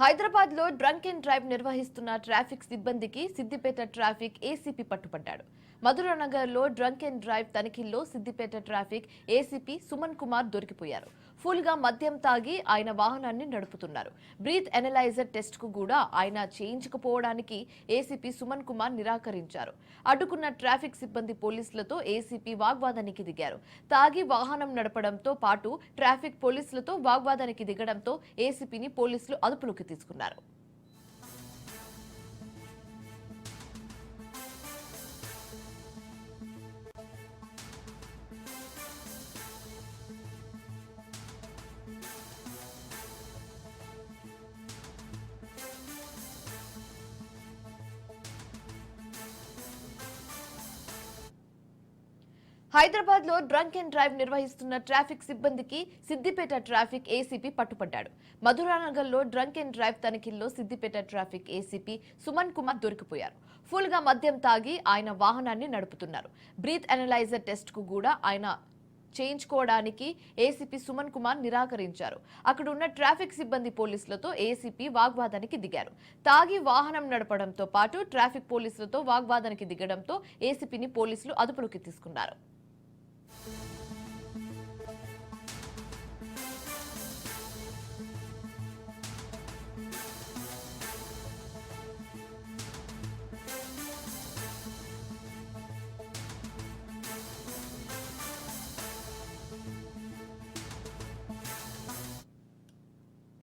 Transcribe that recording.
హైదరాబాద్లో drunk and drive నిర్వహిస్తున్న traffic సిబ్బందికి సిద్దిపేట ట్రాఫిక్ ఏసీపీ పట్టుపడ్డాడు. మధురానగర్లో డ్రంక్ అండ్ డ్రైవ్ తనిఖీల్లో సిద్దిపేట ట్రాఫిక్ ఏసీపీ సుమన్ కుమార్ దొరికిపోయారు. ఫుల్గా మద్యం తాగి ఆయన వాహనాన్ని నడుపుతున్నారు. బ్రీత్ ఎనలైజర్ టెస్ట్కు కూడా ఆయన చేయించకపోవడానికి ఏసీపీ సుమన్ కుమార్ నిరాకరించారు. అడ్డుకున్న ట్రాఫిక్ సిబ్బంది పోలీసులతో ఏసీపీ వాగ్వాదానికి దిగారు. తాగి వాహనం నడపడంతో పాటు ట్రాఫిక్ పోలీసులతో వాగ్వాదానికి దిగడంతో ఏసీపీని పోలీసులు అదుపులోకి తీసుకున్నారు. హైదరాబాద్లో డ్రంక్ అండ్ డ్రైవ్ నిర్వహిస్తున్న ట్రాఫిక్ సిబ్బందికి సిద్దిపేట ట్రాఫిక్ ఏసీపీ పట్టుపడ్డాడు. మధురానగర్లో డ్రంక్ అండ్ డ్రైవ్ తనిఖీల్లో సిద్దిపేట ట్రాఫిక్ ఏసీపీ సుమన్ కుమార్ దొరికిపోయారు. ఫుల్గా మద్యం తాగి ఆయన వాహనాన్ని నడుపుతున్నారు. బ్రీత్ అనలైజర్ టెస్ట్కు కూడా ఆయన చేయించుకోవడానికి ఏసీపీ సుమన్ కుమార్ నిరాకరించారు. అక్కడ ఉన్న ట్రాఫిక్ సిబ్బంది పోలీసులతో ఏసీపీ వాగ్వాదానికి దిగారు. తాగి వాహనం నడపడంతో పాటు ట్రాఫిక్ పోలీసులతో వాగ్వాదానికి దిగడంతో ఏసీపీని పోలీసులు అదుపులోకి తీసుకున్నారు.